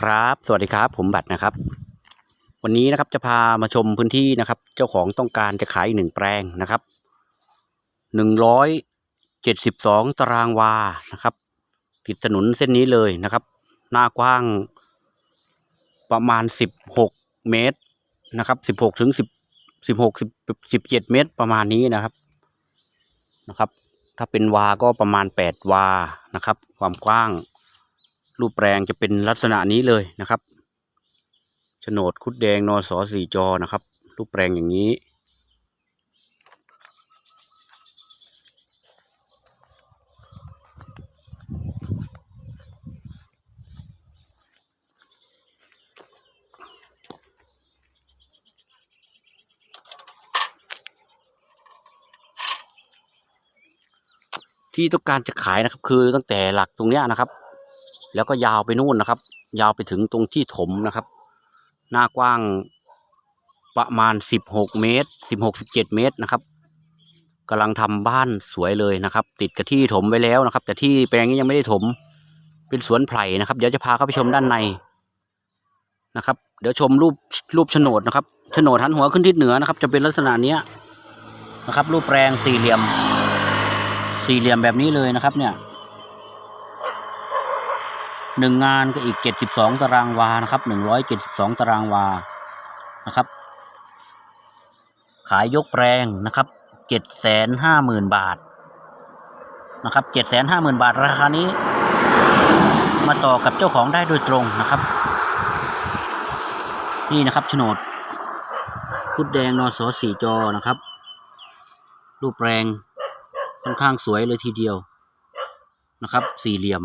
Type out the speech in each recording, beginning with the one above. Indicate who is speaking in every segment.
Speaker 1: ครับ สวัสดีครับ ผมบัตรนะครับ วันนี้นะครับจะพามาชมพื้นที่นะครับ เจ้าของต้องการจะขายหนึ่งแปลงนะครับหนึ่งร้อยเจ็ดสิบสองตารางวานะครับ ติดถนนเส้นนี้เลยนะครับ หน้ากว้างประมาณสิบหกเมตรนะครับสิบหกถึงสิบสิบหกสิบสิบเจ็ดเมตรประมาณนี้นะครับนะครับ ถ้าเป็นวาก็ประมาณแปดวานะครับ ความกว้าง รูปแปลงจะเป็นลักษณะนี้เลยนะครับโฉนดคุดแดงนอสอสี่จอนะครับ รูปแปลงอย่างนี้ ที่ต้องการจะขายนะครับ คือตั้งแต่หลักตรงเนี้ยนะครับ แล้วก็ยาวไปนู่นนะครับ ยาวไปถึงตรงที่ถมนะครับ หน้ากว้างประมาณสิบหกเมตรสิบหกสิบเจ็ดเมตรนะครับกำลังทำบ้านสวยเลยนะครับ ติดกับที่ถมไว้แล้วนะครับ แต่ที่แปลงนี้ยังไม่ได้ถม เป็นสวนไผ่นะครับ เดี๋ยวจะพาเข้าไปชมด้านในนะครับ เดี๋ยวชมรูปรูปโฉนดนะครับโฉนดหันหัวขึ้นทิศเหนือนะครับ จะเป็นลักษณะนี้นะครับ รูปแปลงสี่เหลี่ยม สี่เหลี่ยมแบบนี้เลยนะครับเนี่ย หนึ่งงานก็อีกเจ็ดสิบสองตารางวานะครับหนึ่งร้อยเจ็ดสิบสองตารางวานะครับ ขายยกแปลงนะครับเจ็ดแสนห้าหมื่นบาทนะครับเจ็ดแสนห้าหมื่นบาทราคานี้ มาต่อกับเจ้าของได้โดยตรงนะครับ นี่นะครับโฉนดคุดแดงนอสอสี่จอนะครับ รูปแปลงค่อนข้างสวยเลยทีเดียวนะครับ สี่เหลี่ยม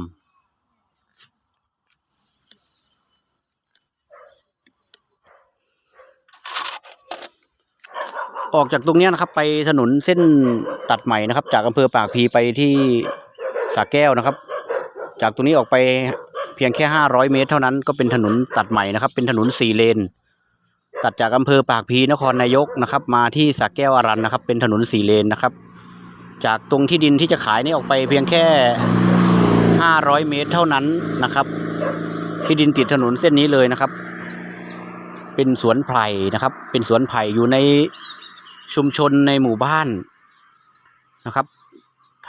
Speaker 1: ออกจากตรงเนี้ยนะครับ ไปถนนเส้นตัดใหม่นะครับ จากอำเภอปากพีไปที่สระแก้วนะครับ จากตรงนี้ออกไปเพียงแค่ห้าร้อยเมตร เท่านั้นก็เป็นถนนตัดใหม่นะครับ เป็นถนนสี่เลน ตัดจากอำเภอปากพีนครนายกนะครับ มาที่สระแก้วอรันนะครับ เป็นถนนสี่เลนนะครับ จากตรงที่ดินที่จะขายนี่ออกไปเพียงแค่ห้าร้อยเมตรเท่านั้นนะครับ ที่ดินติดถนนเส้นนี้เลยนะครับ เป็นสวนไผ่นะครับ เป็นสวนไผ่อยู่ใน ชุมชนในหมู่บ้านนะครับ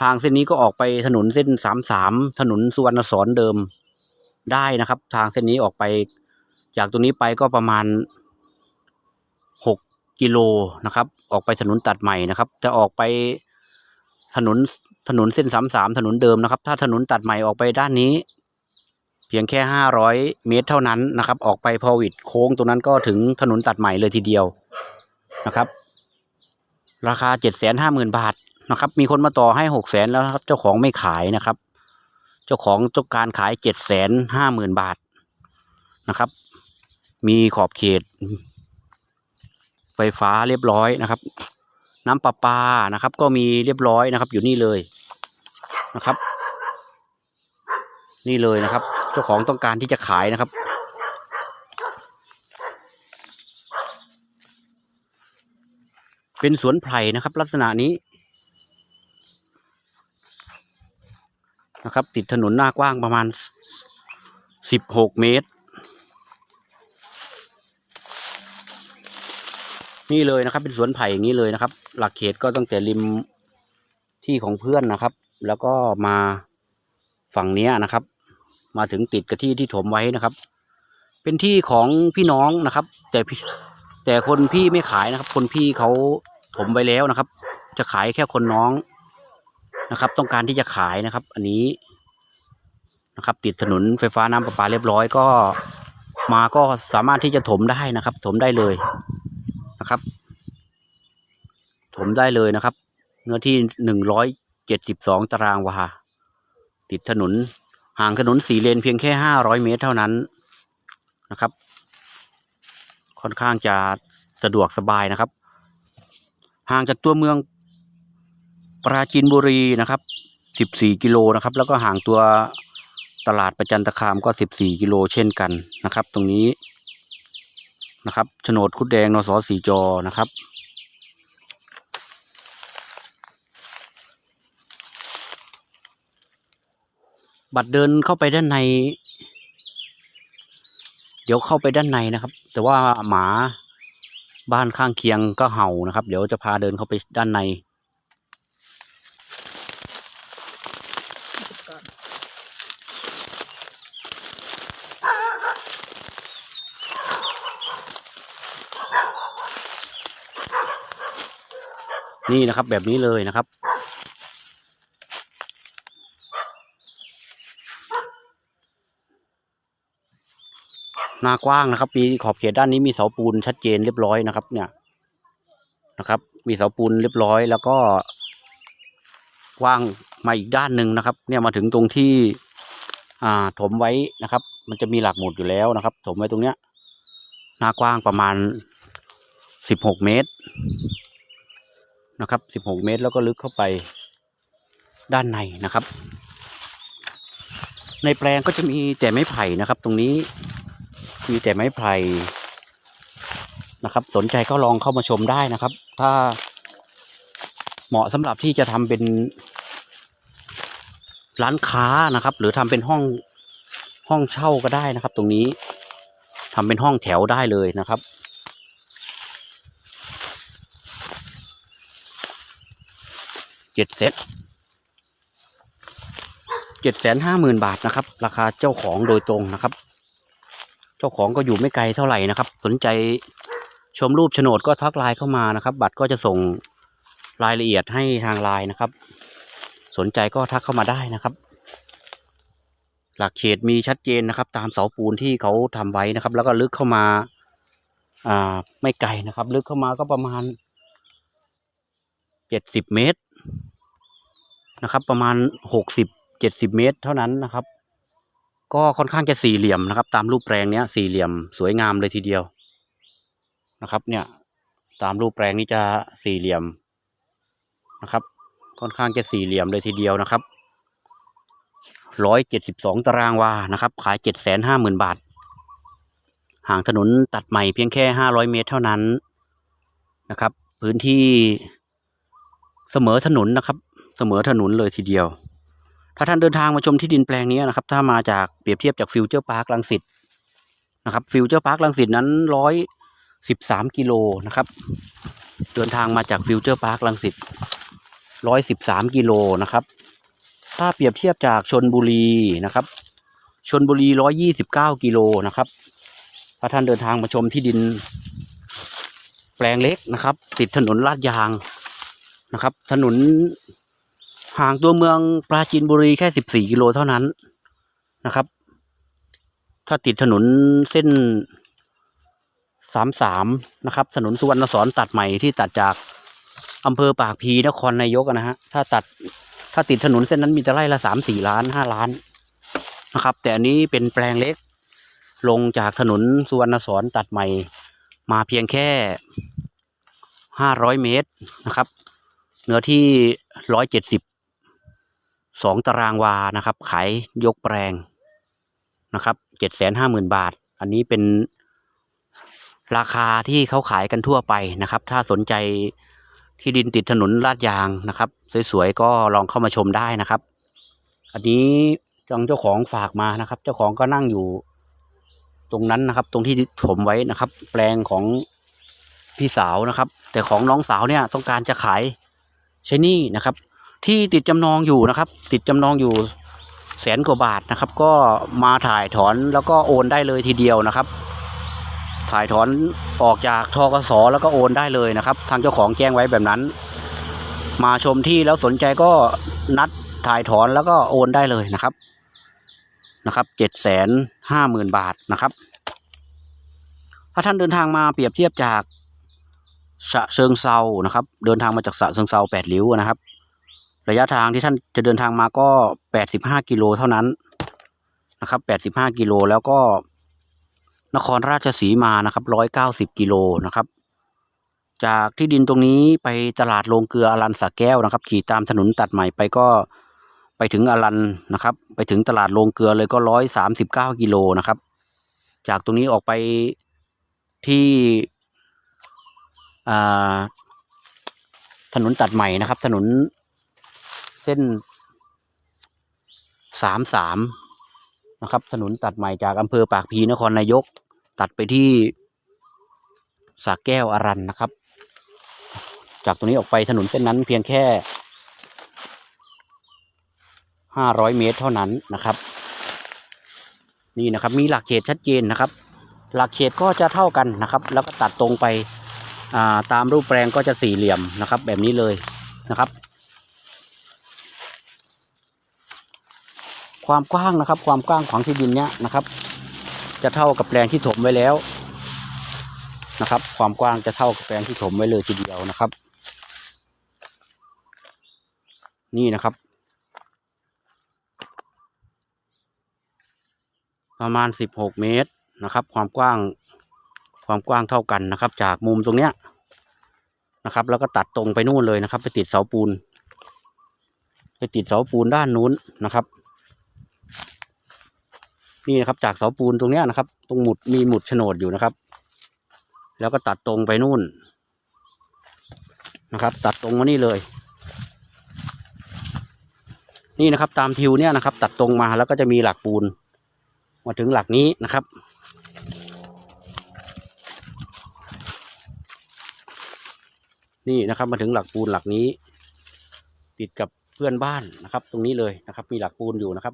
Speaker 1: ทางเส้นนี้ก็ออกไปถนนเส้นสามสามถนนสุวรรณสอนเดิมได้นะครับ ทางเส้นนี้ออกไป จากตรงนี้ไปก็ประมาณหกกิโลนะครับ ออกไปถนนตัดใหม่นะครับ จะออกไปถนนถนนเส้นสามสามถนนเดิมนะครับ ถ้าถนนตัดใหม่ออกไปด้านนี้ เพียงแค่ห้าร้อยเมตรเท่านั้นนะครับ ออกไปพอวิดโค้งตรงนั้นก็ถึงถนนตัดใหม่เลยทีเดียวนะครับ ราคาเจ็ดแสนห้าหมื่นบาทนะครับ มีคนมาต่อให้หกแสนแล้วครับ เจ้าของไม่ขายนะครับ เจ้าของต้องการขายเจ็ดแสนห้าหมื่นบาทนะครับ มีขอบเขต ไฟฟ้าเรียบร้อยนะครับ น้ำประปานะครับ ก็มีเรียบร้อยนะครับ อยู่นี่เลยนะครับ นี่เลยนะครับ เจ้าของต้องการที่จะขายนะครับ เป็นสวนไผ่นะครับ ลักษณะนี้นะครับ ติดถนนหน้ากว้างประมาณสิบหกเมตร นี่เลยนะครับ เป็นสวนไผ่อย่างนี้เลยนะครับ หลักเขตก็ตั้งแต่ริมที่ของเพื่อนนะครับ แล้วก็มาฝั่งนี้นะครับ มาถึงติดกับที่ที่ถมไว้นะครับ เป็นที่ของพี่น้องนะครับ แต่แต่คนพี่ไม่ขายนะครับ คนพี่เขา ถมไว้แล้วนะครับ จะขายแค่คนน้องนะครับ ต้องการที่จะขายนะครับ อันนี้นะครับ ติดถนนไฟฟ้าน้ำประปาเรียบร้อยก็มาก็สามารถที่จะถมได้นะครับ ถมได้เลยนะครับ ถมได้เลยนะครับ เนื้อที่หนึ่งร้อยเจ็ดสิบสองตารางวาติดถนนห่างถนนสี่เลนเพียงแค่ห้าร้อยเมตรเท่านั้นนะครับ ค่อนข้างจะสะดวกสบายนะครับ ห่างจากตัวเมืองปราจีนบุรีนะครับ 14 กิโลนะครับ แล้วก็ห่างตัวตลาดประจันตคามก็ 14 กิโลเช่นกันนะครับ ตรงนี้นะครับโฉนดคุดแดงนสสีจอนะครับ บัตรเดินเข้าไปด้านใน เดี๋ยวเข้าไปด้านในนะครับ แต่ว่าหมา บ้านข้างเคียงก็เห่านะครับ เดี๋ยวจะพาเดินเข้าไปด้านใน นี่นะครับแบบนี้เลยนะครับ น้ากว้างนะครับมีขอบเขตด้านนี้มีเสาปูนชัดเจนเรียบร้อยนะครับ เนี่ยนะครับ มีเสาปูนเรียบร้อย แล้วก็กว้างมาอีกด้านหนึ่งนะครับ เนี่ยมาถึงตรงที่อ่าถมไว้นะครับ มันจะมีหลักหมุดอยู่แล้วนะครับ ถมไว้ตรงเนี้ยหน้ากว้างประมาณสิบหกเมตรนะครับสิบหกเมตรแล้วก็ลึกเข้าไปด้านในนะครับ ในแปลงก็จะมีแต่ไม้ไผ่นะครับ ตรงนี้ มีแต่ไม้ไผ่นะครับ สนใจก็ลองเข้ามาชมได้นะครับ ถ้าเหมาะสำหรับที่จะทำเป็นร้านค้านะครับ หรือทำเป็นห้องห้องเช่าก็ได้นะครับ ตรงนี้ทำเป็นห้องแถวได้เลยนะครับเจ็ดเซตเจ็ดแสนห้าหมื่นบาทนะครับ ราคาเจ้าของโดยตรงนะครับ เจ้าของก็อยู่ไม่ไกลเท่าไหร่นะครับ สนใจชมรูปโฉนดก็ทักไลน์เข้ามานะครับ บัตรก็จะส่งรายละเอียดให้ทางไลน์นะครับ สนใจก็ทักเข้ามาได้นะครับ หลักเขตมีชัดเจนนะครับ ตามเสาปูนที่เขาทำไว้นะครับ แล้วก็ลึกเข้ามาอ่าไม่ไกลนะครับ ลึกเข้ามาก็ประมาณเจ็ดสิบเมตรนะครับ ประมาณหกสิบเจ็ดสิบเมตร เท่านั้นนะครับ ก็ค่อนข้างจะสี่เหลี่ยมนะครับ ตามรูปแปลงเนี้ยสี่เหลี่ยมสวยงามเลยทีเดียวนะครับเนี่ยตามรูปแปลงนี้จะสี่เหลี่ยมนะครับ ค่อนข้างจะสี่เหลี่ยมเลยทีเดียวนะครับร้อยเจ็ดสิบสองตารางวานะครับ ขายเจ็ดแสนห้าหมื่นบาท ห่างถนนตัดใหม่เพียงแค่ห้าร้อยเมตรเท่านั้นนะครับ พื้นที่เสมอถนนนะครับ เสมอถนนเลยทีเดียว ถ้าท่านเดินทางมาชมที่ดินแปลงนี้นะครับ ถ้ามาจากเปรียบเทียบจากฟิวเจอร์พาร์คลังสิตนะครับ ฟิวเจอร์พาร์คลังสิตนั้นร้อยสิบสามกิโลนะครับ เดินทางมาจากฟิวเจอร์พาร์คลังสิตร้อยสิบสามกิโลนะครับ ถ้าเปรียบเทียบจากชนบุรีนะครับชนบุรีร้อยยี่สิบเก้ากิโลนะครับ ถ้าท่านเดินทางมาชมที่ดิน แปลงเล็กนะครับ ติดถนนลาดยางนะครับ ถนน ห่างตัวเมืองปราจีนบุรีแค่สิบสี่กิโลเท่านั้นนะครับ ถ้าติดถนนเส้นสามสามนะครับ ถนนสุวรรณสอนตัดใหม่ที่ตัดจากอำเภอปากพีนครนายกนะฮะ ถ้าตัดถ้าติดถนนเส้นนั้นมีแต่ไร่ละสามสี่ล้านห้าล้านนะครับ แต่อันนี้เป็นแปลงเล็ก ลงจากถนนสุวรรณสอนตัดใหม่ มาเพียงแค่ห้าร้อยเมตรนะครับ เนื้อที่ร้อยเจ็ดสิบ สองตารางวานะครับ ขายยกแปลงนะครับเจ็ดแสนห้าหมื่นบาท อันนี้เป็นราคาที่เขาขายกันทั่วไปนะครับ ถ้าสนใจที่ดินติดถนนลาดยางนะครับ สวยๆก็ลองเข้ามาชมได้นะครับ อันนี้จังเจ้าของฝากมานะครับ เจ้าของก็นั่งอยู่ตรงนั้นนะครับ ตรงที่ถมไว้นะครับ แปลงของพี่สาวนะครับ แต่ของน้องสาวเนี่ยต้องการจะขายใช้นี่นะครับ ที่ติดจำนองอยู่นะครับ ติดจำนองอยู่แสนกว่าบาทนะครับ ก็มาถ่ายถอนแล้วก็โอนได้เลยทีเดียวนะครับ ถ่ายถอนออกจากทกสแล้วก็โอนได้เลยนะครับ ทางเจ้าของแจ้งไว้แบบนั้น มาชมที่แล้วสนใจก็นัดถ่ายถอนแล้วก็โอนได้เลยนะครับนะครับเจ็ดแสนห้าหมื่นบาทนะครับ ถ้าท่านเดินทางมาเปรียบเทียบจากฉะเชิงเซานะครับ เดินทางมาจากฉะเชิงเซาแปดริ้วนะครับ ระยะทางที่ท่านจะเดินทางมาก็แปดสิบห้ากิโลเท่านั้นนะครับแปดสิบห้ากิโลแล้วก็นครราชสีมานะครับร้อยเก้าสิบกิโลนะครับ จากที่ดินตรงนี้ไปตลาดโรงเกลืออรันสาแก้วนะครับ ขี่ตามถนนตัดใหม่ไปก็ไปถึงอรันนะครับ ไปถึงตลาดโรงเกลือเลยก็ร้อยสามสิบเก้ากิโลนะครับ จากตรงนี้ออกไปที่อ่าถนนตัดใหม่นะครับ ถนน เส้นสามสามนะครับ ถนนตัดใหม่จากอำเภอปากพีนครนายก ตัดไปที่สาแก้วอารันนะครับ จากตรงนี้ออกไปถนนเส้นนั้นเพียงแค่ห้าร้อยเมตรเท่านั้นนะครับ นี่นะครับมีหลักเขตชัดเจนนะครับ หลักเขตก็จะเท่ากันนะครับ แล้วก็ตัดตรงไปาตามรูปแปลงก็จะสี่เหลี่ยมนะครับ แบบนี้เลยนะครับ ความกว้างนะครับ ความกว้างของที่ดินเนี้ยนะครับ จะเท่ากับแปลงที่ถมไว้แล้วนะครับ ความกว้างจะเท่ากับแปลงที่ถมไว้เลยทีเดียวนะครับ นี่นะครับ ประมาณสิบหกเมตรนะครับ ความกว้างความกว้างเท่ากันนะครับ จากมุมตรงเนี้ยนะครับ แล้วก็ตัดตรงไปนู่นเลยนะครับ ไปติดเสาปูน ไปติดเสาปูนด้านนู้นนะครับ นี่นะครับจากเสาปูนตรงนี้นะครับ ตรงหมุดมีหมุดโฉนดอยู่นะครับ แล้วก็ตัดตรงไปนู่นนะครับ ตัดตรงมานี่เลย นี่นะครับตามทิวเนี่ยนะครับ ตัดตรงมาแล้วก็จะมีหลักปูน มาถึงหลักนี้นะครับนี่นะครับมาถึงหลักปูนหลักนี้ ติดกับเพื่อนบ้านนะครับ ตรงนี้เลยนะครับ มีหลักปูนอยู่นะครับ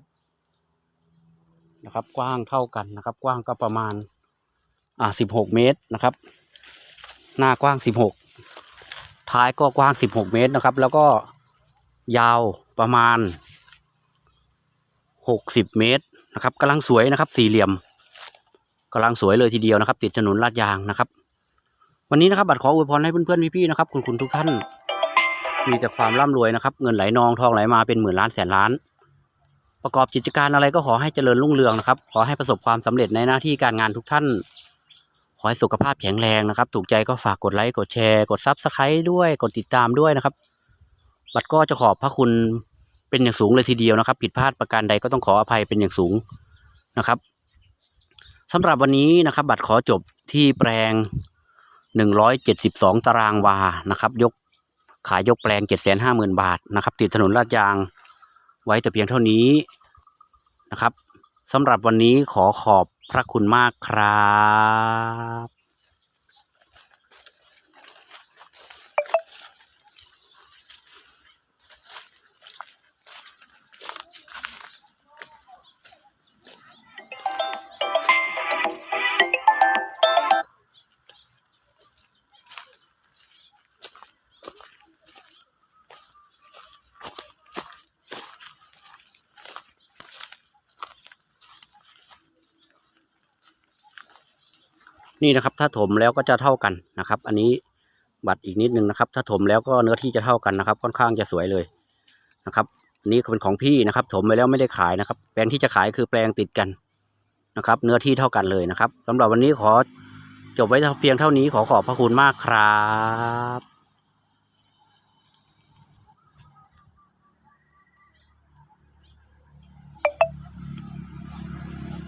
Speaker 1: นะครับ กว้างเท่ากันนะครับ กว้างก็ประมาณอ่าสิบหกเมตรนะครับ หน้ากว้างสิบหกท้ายก็กว้างสิบหกเมตรนะครับ แล้วก็ยาวประมาณหกสิบเมตรนะครับกำลังสวยนะครับ สี่เหลี่ยมกำลังสวยเลยทีเดียวนะครับ ติดถนนลาดยางนะครับ วันนี้นะครับบัตรขออวยพรให้เพื่อนๆพี่ๆนะครับคุณคุณทุกท่าน มีแต่ความร่ำรวยนะครับ เงินไหลนองทองไหลมาเป็นหมื่นล้านแสนล้าน ประกอบกิจการอะไรก็ขอให้เจริญรุ่งเรืองนะครับ ขอให้ประสบความสำเร็จในหน้าที่การงานทุกท่าน ขอให้สุขภาพแข็งแรงนะครับ ถูกใจก็ฝากกดไลค์กดแชร์ กดซับสไครต์ด้วยกดติดตามด้วยนะครับ บัตรก็จะขอบพระคุณเป็นอย่างสูงเลยทีเดียวนะครับ ผิดพลาดประการใดก็ต้องขออภัยเป็นอย่างสูงนะครับสำหรับวันนี้นะครับ บัตรขอจบที่แปลง 172 ตารางวานะครับ ยกขายยกแปลง 750,000 บาทนะครับ ติดถนนลาดยาง ไว้แต่เพียงเท่านี้นะครับสำหรับวันนี้ขอขอบพระคุณมากครับ นี่นะครับ ถ้าถมแล้วก็จะเท่ากันนะครับ อันนี้บัตรอีกนิดนึงนะครับ ถ้าถมแล้วก็เนื้อที่จะเท่ากันนะครับ ค่อนข้างจะสวยเลยนะครับอันนี้เป็นของพี่นะครับ ถมไปแล้วไม่ได้ขายนะครับ แปลงที่จะขายคือแปลงติดกันนะครับ เนื้อที่เท่ากันเลยนะครับสำหรับวันนี้ขอจบไว้เพียงเท่านี้ขอขอบพระคุณมากครับ